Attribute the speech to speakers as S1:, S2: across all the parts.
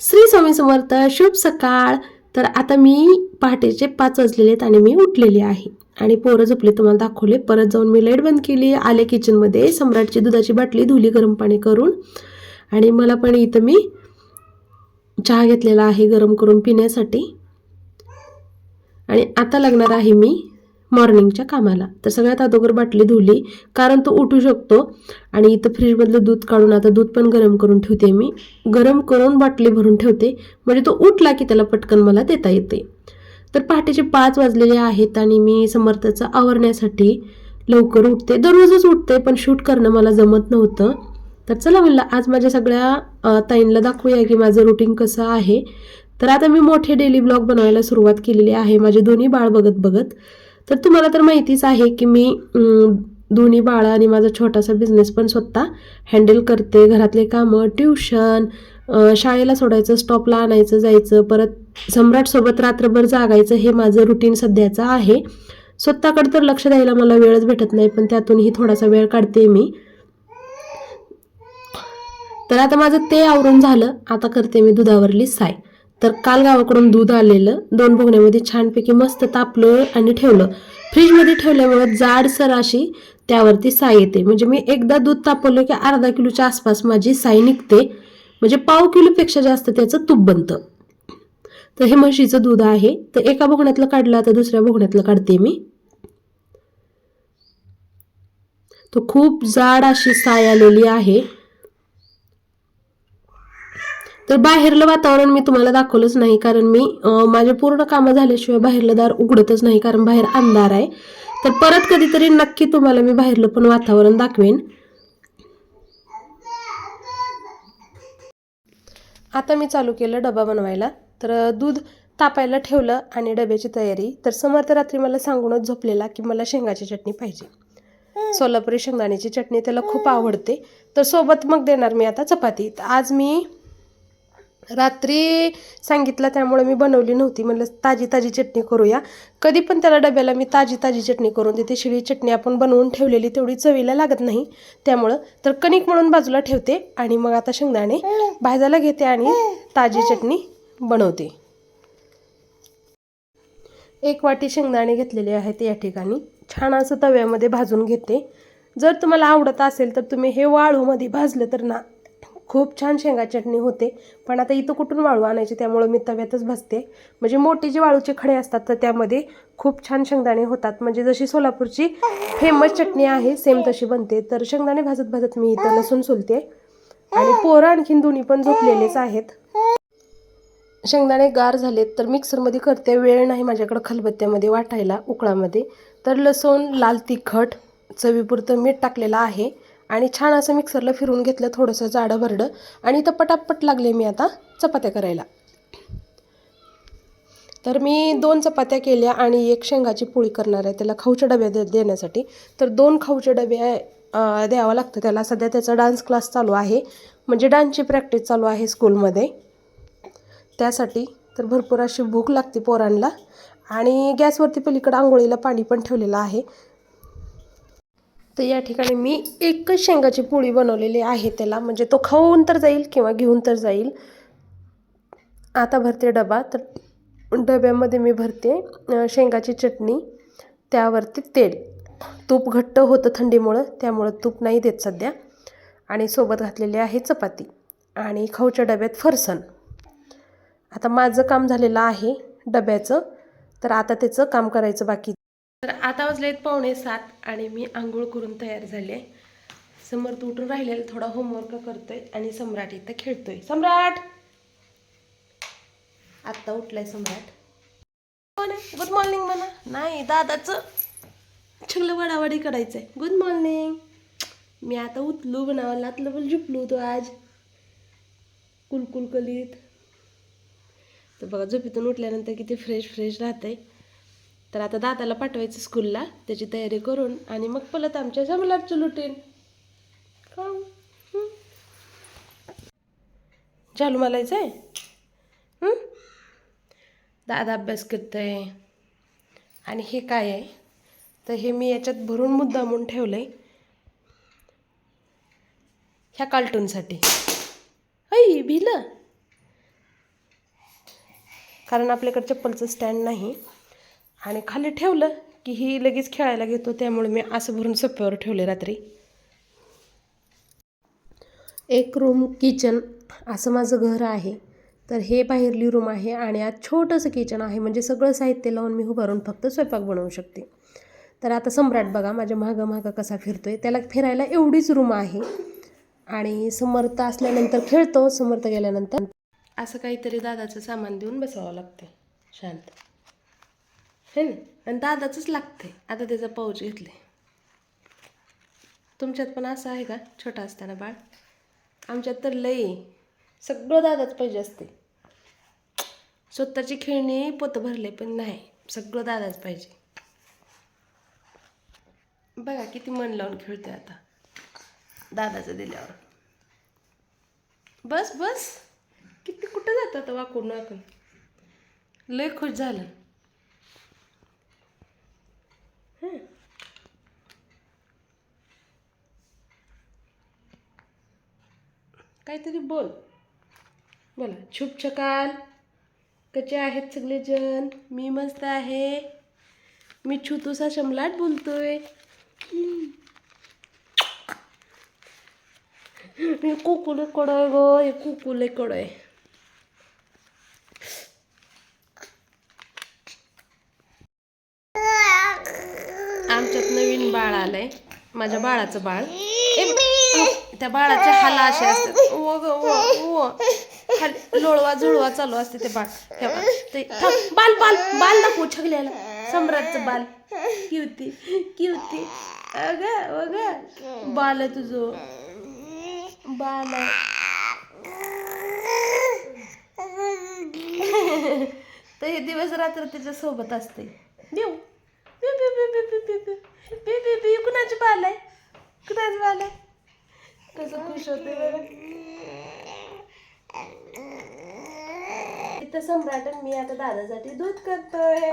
S1: श्री स्वामी समर्थ शुभ सकाळ. तर आता मी पहाटेचे पाच वाजलेले आहेत आणि मी उठलेली आहे. आणि पोरं झोपले तुम्हाला दाखवले. परत जाऊन मी लाइट बंद केली. आले किचनमध्ये. सम्राटची दुधाची बाटली धुली गरम पाणी करून. आणि मला पण इथं मी चहा घेतलेला आहे गरम करून पिण्यासाठी. आणि आता लागणार आहे मी मॉर्निंगच्या कामाला. तर सगळ्यात अगोदर बाटली धुली कारण तो उठू शकतो. आणि इथं फ्रीजमधलं दूध काढून आता दूध पण गरम करून ठेवते मी. गरम करून बाटली भरून ठेवते. म्हणजे तो उठला की त्याला पटकन मला देता येते. तर पहाटेचे पाच वाजलेले आहेत आणि मी समर्थाचं आवरण्यासाठी लवकर उठते. दररोजच उठते पण शूट करणं मला जमत नव्हतं. तर चला म्हणलं आज माझ्या सगळ्या अ, ताईंना दाखवूया की माझं रुटीन कसं आहे. तर आता मी मोठे डेली ब्लॉग बनवायला सुरुवात केलेली आहे. माझे दोन्ही बाळ बघत बघत. तर तुम्हाला तर माहितीच आहे की मी दोन्ही बाळं आणि माझा छोटासा बिझनेस पण स्वतः हँडल करते. घरातले कामं ट्युशन शाळेला सोडायचं स्टॉपला आणायचं जायचं परत सम्राटसोबत रात्रभर जागायचं हे माझं रुटीन सध्याचं आहे. स्वतःकडे तर लक्ष द्यायला मला वेळच भेटत नाही पण त्यातूनही थोडासा वेळ काढते मी. तर आता माझं ते आवरून झालं. आता करते मी दुधावरली साय. तर काल गावाकडून दूध आलेलं दोन भोगण्यामध्ये छानपैकी मस्त तापलं आणि ठेवलं. फ्रीजमध्ये ठेवल्यामुळे जाडसर अशी त्यावरती साय येते. म्हणजे मी एकदा दूध तापवलं की अर्धा किलोच्या आसपास माझी साय निघते. म्हणजे पाव किलोपेक्षा जास्त त्याचं तूप बनतं. तर हे म्हशीचं दूध आहे. तर एका भोगण्यातलं काढलं तर दुसऱ्या भोगण्यातलं काढते मी. तो खूप जाड अशी साय आलेली आहे. तर बाहेरलं वातावरण मी तुम्हाला दाखवलंच नाही कारण मी माझे पूर्ण कामं झाल्याशिवाय बाहेरलं दार उघडतच नाही कारण बाहेर अंधार आहे. तर परत कधीतरी नक्की तुम्हाला मी बाहेरलं पण वातावरण दाखवेन. आता मी चालू केलं डबा बनवायला. तर दूध तापायला ठेवलं आणि डब्याची तयारी. तर समर्थ रात्री मला सांगूनच झोपलेला की मला शेंगाची चटणी पाहिजे. सोलापुरी शेंगदाण्याची चटणी त्याला खूप आवडते. तर सोबत मग देणार मी आता चपाती. तर आज मी रात्री सांगितलं त्यामुळे मी बनवली नव्हती. म्हणलं ताजी ताजी चटणी करूया. कधी पण त्याला डब्याला मी ताजी ताजी चटणी करून देते. शिळी चटणी आपण बनवून ठेवलेली तेवढी चवीला लागत नाही. त्यामुळं तर कणिक म्हणून बाजूला ठेवते आणि मग आता शेंगदाणे भाजायला घेते आणि ताजी चटणी बनवते. एक वाटी शेंगदाणे घेतलेले आहेत या ठिकाणी. छान असं तव्यामध्ये भाजून घेते. जर तुम्हाला आवडत असेल तर तुम्ही हे वाळूमध्ये भाजलं तर ना. खूप छान शेंगा चटणी होते पण आता इथं कुठून वाळू आणायची त्यामुळं मी तव्यातच भाजते. म्हणजे मोठे जे वाळूचे खडे असतात तर त्यामध्ये खूप छान शेंगदाणे होतात. म्हणजे जशी सोलापूरची फेमस चटणी आहे सेम तशी बनते. तर शेंगदाणे भाजत भाजत मी इथं लसूण सोलते. आणि पोरं आणखीन दोन्ही पण झोपलेलेच आहेत. शेंगदाणे गार झालेत तर मिक्सरमध्ये करते. वेळ नाही माझ्याकडं खलबत्त्यामध्ये वाटायला उकळामध्ये. तर लसूण लाल तिखट चवीपुरतं मीठ टाकलेलं आहे. आणि छान असं मिक्सरला फिरून घेतलं थोडंसं जाडं भरडं. आणि इथं पटापट लागले मी आता चपात्या करायला. तर मी दोन चपात्या केल्या आणि एक शेंगाची पोळी करणार आहे त्याला खाऊच्या डब्या दे देण्यासाठी. तर दोन खाऊचे डबे द्यावं लागतं त्याला. सध्या त्याचा डान्स क्लास चालू आहे. म्हणजे डान्सची प्रॅक्टिस चालू आहे स्कूलमध्ये त्यासाठी तर भरपूर अशी भूक लागते पोरांना. आणि गॅसवरती पलीकडं आंघोळीला पाणी पण ठेवलेलं आहे. तर या ठिकाणी मी एकच शेंगाची पोळी बनवलेली आहे त्याला. म्हणजे तो खाऊन तर जाईल किंवा घेऊन तर जाईल. आता भरते डबा. तर डब्यामध्ये मी भरते शेंगाची चटणी त्यावरती तेल. तूप घट्ट होतं थंडीमुळं त्यामुळं तूप नाही देत सध्या. आणि सोबत घातलेली आहे चपाती आणि खाऊच्या डब्यात फरसन. आता माझं काम झालेलं आहे डब्याचं. तर आता त्याचं काम करायचं बाकी तर आता वाजले आहेत पावणे सात आणि मी आंघोळ करून तयार झाले. समर्थ उठून राहिलेलं थोडा होमवर्क करतोय आणि सम्राट इथं खेळतोय. सम्राट! आत्ता उठलाय सम्राट. हो गुड मॉर्निंग म्हणा. नाही दादाचं छगलं वडावाडी करायचंय. गुड मॉर्निंग मी आता उठलो बनावं लातलं पण झुपलो तो आज. कुलकुल कलीत तर बघा झोपेतून उठल्यानंतर किती फ्रेश फ्रेश राहतंय. तर आता दादाला पाठवायचं स्कूलला त्याची तयारी करून आणि मग परत आमच्या जमलाटचं लुटेन? चालू मालायचं आहे? दादा अभ्यास करतोय. आणि हे काय आहे? तर हे मी याच्यात भरून मुद्दा म्हणून ठेवलं आहे ह्या कार्टूनसाठी ऐ भिलं. कारण आपल्याकडे चप्पलचं स्टँड नाही. आणि खाली ठेवलं की ही लगेच खेळायला घेतो त्यामुळे मी असं भरून सोप्यावर ठेवले रात्री. एक रूम किचन असं माझं घर आहे. तर हे बाहेरली रूम आहे आणि आज छोटंसं किचन आहे म्हणजे सगळं साहित्य लावून मी उभारून फक्त स्वयंपाक बनवू शकते. तर आता सम्राट बघा माझ्या मागं मागं कसा फिरतो आहे त्याला फिरायला एवढीच रूम आहे आणि समर्थ असल्यानंतर खेळतो समर्थ गेल्यानंतर. असं काहीतरी दादाचं सामान देऊन बसावं लागते शांत. हे ना? आणि दादाचंच लागते आता त्याचा पाऊच घेतले तुमच्यात पण असं आहे का? छोटा असताना बाळ? आमच्यात तर लई सगळं दादाच पाहिजे असते स्वतःची खेळणी पोतं भरले पण नाही. सगळं दादाच पाहिजे. बघा किती मन लावून खेळतोय आता. दादाचं दिल्यावर. बस बस. किती कुठं जातं आता वाकून वाकून? लय खुश झालं. काहीतरी बोल. बोला. छुप छकाल कसे आहेत सगळेजण? मी मस्त आहे. मी छुतुसा शमलाट बोलतोय. मी कुकुले कडोय ग हे कुकुले कडोय. आमच्यात नवीन बाळ आलंय. माझ्या बाळाचं बाळ. त्या बाळाच्या हाला असे असतात ओ ग ओ खाली लोळवा जुळवा चालू असते ते बाळ ते बाल बाल बाल नको छगल्याला सम्राटचं बाल किवती किवती अग अग बाल आहे तुझं बाल तर हे दिवस रात्र त्याच्या सोबत असते देऊ कुणाचे बाल आहे कुणाचे बाल आहे कसं खुश होते बरं? इथं सम्राट मी आता दादासाठी दूध करतोय.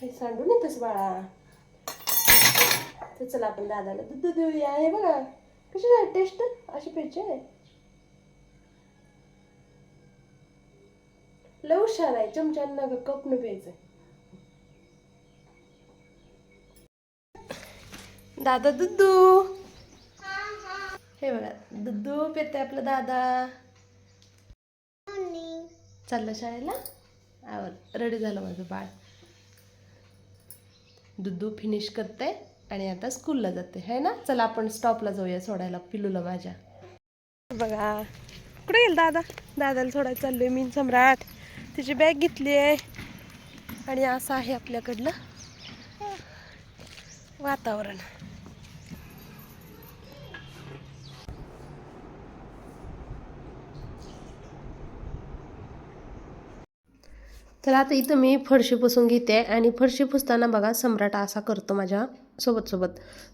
S1: हे सांडून येतस बाळा. तर चला आपण दादाला दूध देऊया. हे बघा कशी टेस्ट अशी प्यायची आहे. हुशार आहे चमच्यानं नग कपनं प्यायचं दादा दुद्धू हे बघा दुद्धू पेते आपलं दादा. चाललं शाळेला? आवर रेडी झालं माझं बाळ. दुद्धू फिनिश करते आणि आता स्कूलला जाते है ना? चला आपण स्टॉपला जाऊया सोडायला पिलूला माझ्या. बघा कुठे गेल दादा? दादाला सोडायला चाललोय मी सम्राट. तिची बॅग घेतली आहे. आणि असं आहे आपल्याकडलं वातावरण. तर आता इथं मी फरशी पुसून घेते आणि फरशी पुसताना बघा सम्राट असा करतो माझ्या सोबत सोबत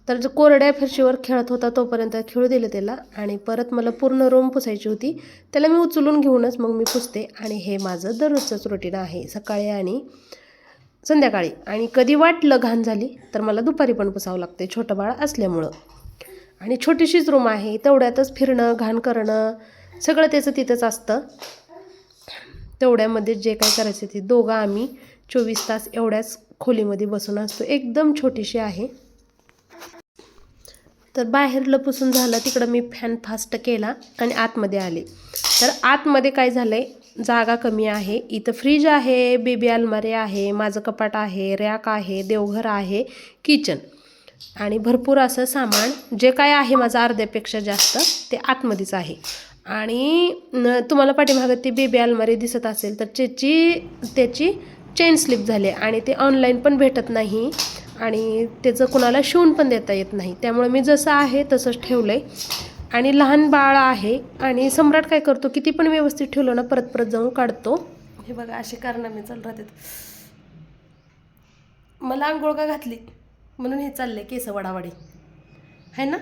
S1: तर जो कोरड्या फरशीवर खेळत होता तोपर्यंत खेळू दिलं त्याला आणि परत मला पूर्ण रूम पुसायची होती. त्याला मी उचलून घेऊनच मग मी पुसते आणि हे माझं दररोजचंच रुटीन आहे. सकाळी आणि संध्याकाळी. आणि कधी वाटलं घाण झाली तर मला दुपारी पण पुसावं लागते. छोटं बाळ असल्यामुळं. आणि छोटीशीच रूम आहे. तेवढ्यातच फिरणं घाण करणं सगळं त्याचं तिथंच असतं. तेवढ्यामध्ये जे काय करायचं ते दोघं आम्ही चोवीस तास एवढ्याच खोलीमध्ये बसून असतो. एकदम छोटीशी आहे. तर बाहेरलं पुसून झालं तिकडं मी फॅन फास्ट केला आणि आतमध्ये आले. तर आतमध्ये काय झालं आहे जागा कमी आहे. इथं फ्रीज आहे बेबी अलमारी आहे माझं कपाट आहे रॅक आहे देवघर आहे किचन आणि भरपूर असं सामान जे काय आहे माझं अर्ध्यापेक्षा जास्त ते आतमध्येच आहे. आणि न तुम्हाला पाठीमागं ती बेबी अलमारी दिसत असेल तर त्याची त्याची चेन स्लिप झाली आणि ते ऑनलाईन पण भेटत नाही. आणि त्याचं कुणाला शिवून पण देता येत नाही. त्यामुळे मी जसं आहे तसंच ठेवलं आहे आणि लहान बाळ आहे आणि सम्राट काय करतो किती पण व्यवस्थित ठेवलं ना परत परत जाऊन काढतो. हे बघा असे कारनामे चालू राहतात. मला आंघोळ का घातली? म्हणून हे चाललंय केस वडावाडी. है ना?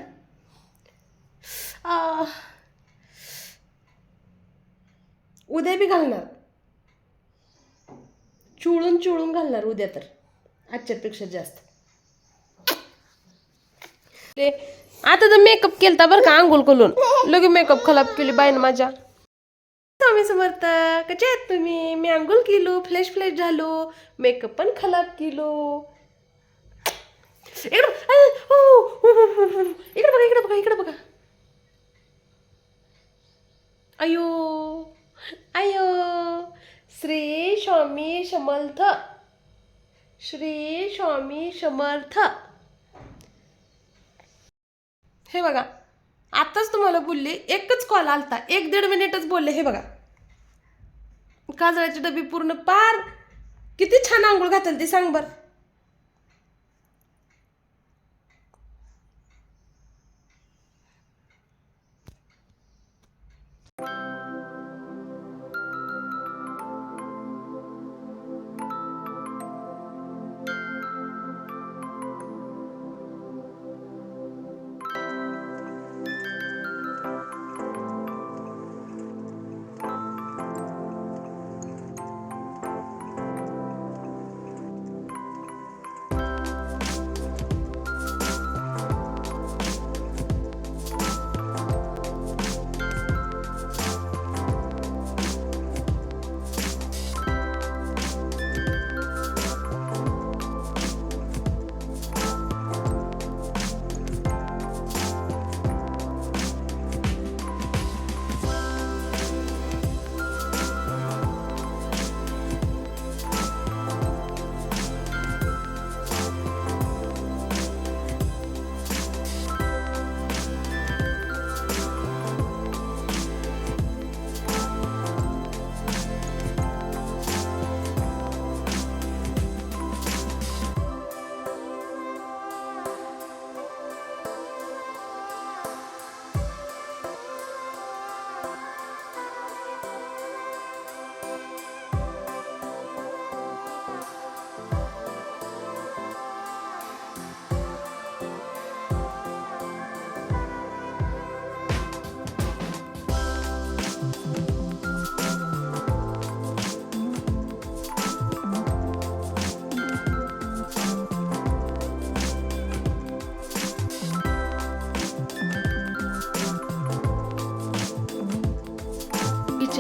S1: आ. उद्या बी घालणार. चुळून चुळून घालणार उद्या तर. आजच्यापेक्षा जास्त. ते आता तर मेकअप केलता बरं का आंघोळ करून. लगे मेकअप खराब केली बाईन माझ्या. स्वामी समर्थ कसे आहेत तुम्ही? मी आंघोळ केलो फ्लेश फ्लेश झालो मेकअप पण खराब केलो. इकडे हो, हो, हो, इकडे बघा इकडे बघा इकडे बघा. अयो. अयो. श्री स्वामी समर्थ. श्री स्वामी समर्थ. हे बघा आताच तुम्हाला बोलले एकच कॉल आलता. एक दीड मिनिटच बोलले हे बघा. काजळाची डबी पूर्ण पार. किती छान आंघोळ घातली ते सांग बरं.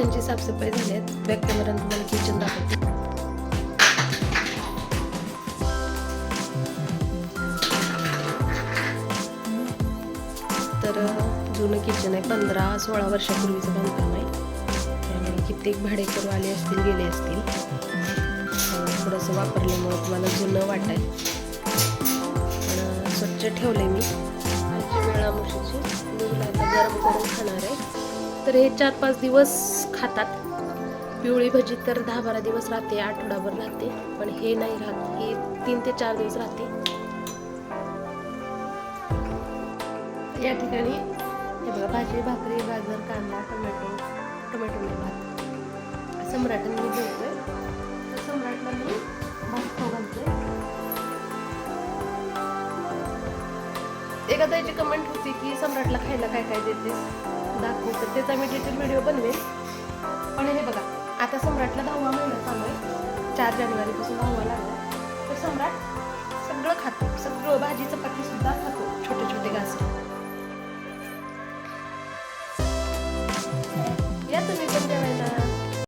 S1: किचनची साफसफाई झाली आहे. बॅक कॅमेरा तुम्हाला किचन दाखवते. तर जुनं किचन आहे. पंधरा सोळा वर्षापूर्वीचं बांधकाम आहे. त्यामुळे कित्येक भाडेकरू आले असतील गेले असतील. थोडंसं वापरल्यामुळं तुम्हाला जुनं वाटेल पण स्वच्छ स्वच्छ आहे मी. आजची वेळा मुशीची आता गरम करून खाणार आहे. तर हे चार पाच दिवस खातात. पिवळी भजी तर दहा बारा दिवस राहते आठवडाभर राहते. पण हे नाही राहत. हे तीन ते चार दिवस राहते. या ठिकाणी हे बघा भाजी भाकरी गाजर कांदा टोमॅटो टोमॅटो नाही भात सम्राटन मी जेवतोय तर सम्राटला मी भात खाऊ घालतोय एका कमेंट होती की सम्राटला खायला काय काय देते दाखवू तर त्याचा मी डिटेल व्हिडिओ बनवेल. पण हे बघा आता सम्राटला दहावा महिना चालू आहे. चार जानेवारीपासून दहावा लागला. तर सम्राट सगळं खातो. सगळं भाजी चपाती सुद्धा खातो. छोटे छोटे घास.